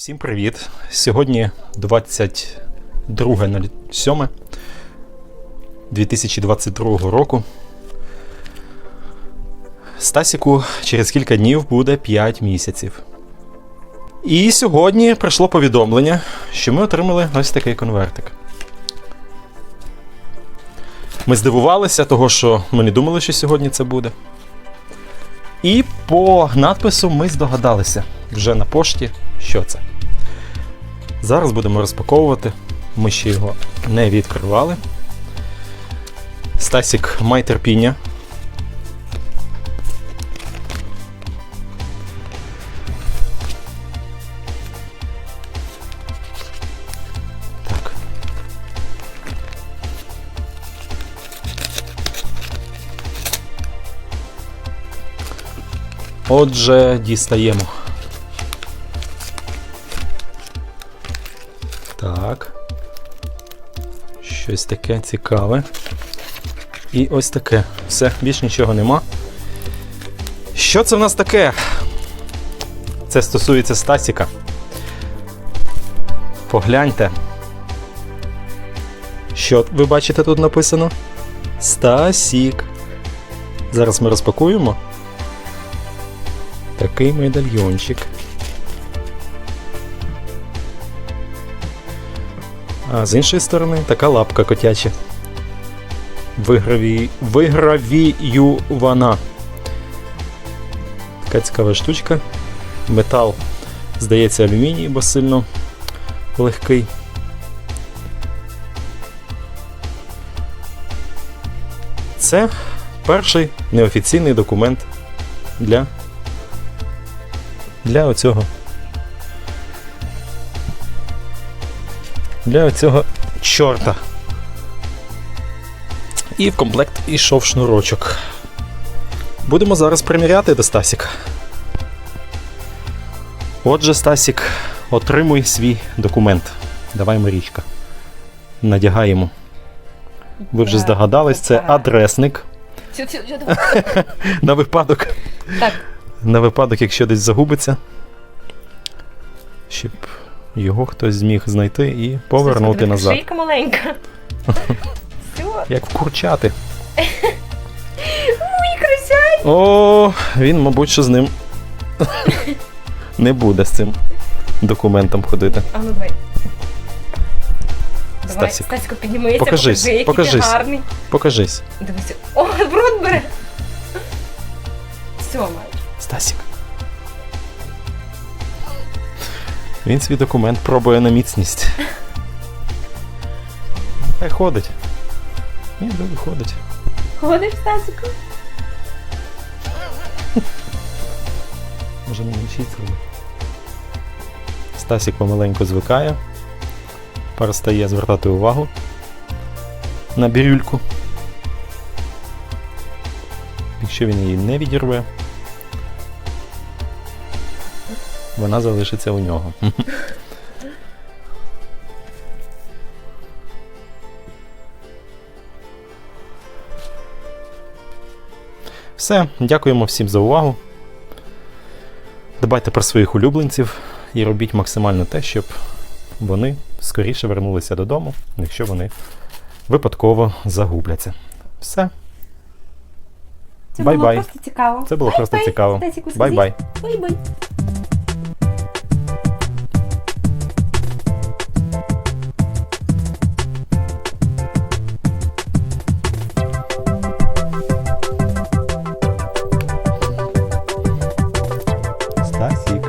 Всім привіт! Сьогодні 22.07 2022 року. Стасіку через кілька днів буде 5 місяців. І сьогодні прийшло повідомлення, що ми отримали ось такий конвертик. Ми здивувалися, того, що ми не думали, що сьогодні це буде. І по надпису ми здогадалися вже на пошті, що це. Зараз будемо розпаковувати. Ми ще його не відкривали. Стасік, май терпіння. Так. Отже, дістаємо. Так. Щось таке цікаве. І ось таке. Все, більш нічого нема. Що це в нас таке? Це стосується Стасіка. Погляньте. Що ви бачите тут написано? Стасік. Зараз ми розпакуємо. Такий медальйончик. А з іншої сторони така лапка котяча. Виграві... Вигравіювана. Така цікава штучка. Метал, здається, алюміній, бо сильно легкий. Це перший неофіційний документ для, для оцього для оцього чорта. І в комплект ішов шнурочок. Будемо зараз приміряти до Стасіка. Отже, Стасік, отримуй свій документ. Давай Марічка. Надягаємо. Ви вже здогадались, це адресник на випадок. Так. На випадок, якщо десь загубиться. Щоб його хтось зміг знайти і повернути назад. Шийка маленька. Все, Як вкурчати. О, він, мабуть, що з ним не буде з цим документом ходити. А ну давай. Давай, Стасік. Стасіко, піднімися, Покажись, покажи, який покажись. ти гарний. Покажись. Дивися. О, в рот бере. Все, майже. Стасік. Він свій документ пробує на міцність. Хай ходить. Ні, добре ходить. Ходиш, Стасіко? Може не вчиться. Стасік помаленьку звикає. Перестає звертати увагу на бірюльку. Якщо він її не відірве, вона залишиться у нього. Все, дякуємо всім за увагу. Дбайте про своїх улюбленців і робіть максимально те, щоб вони скоріше вернулися додому, якщо вони випадково загубляться. Все. Це Бай-бай. було просто цікаво. Це було просто цікаво. Бай-бай. Бай-бай. Сасі.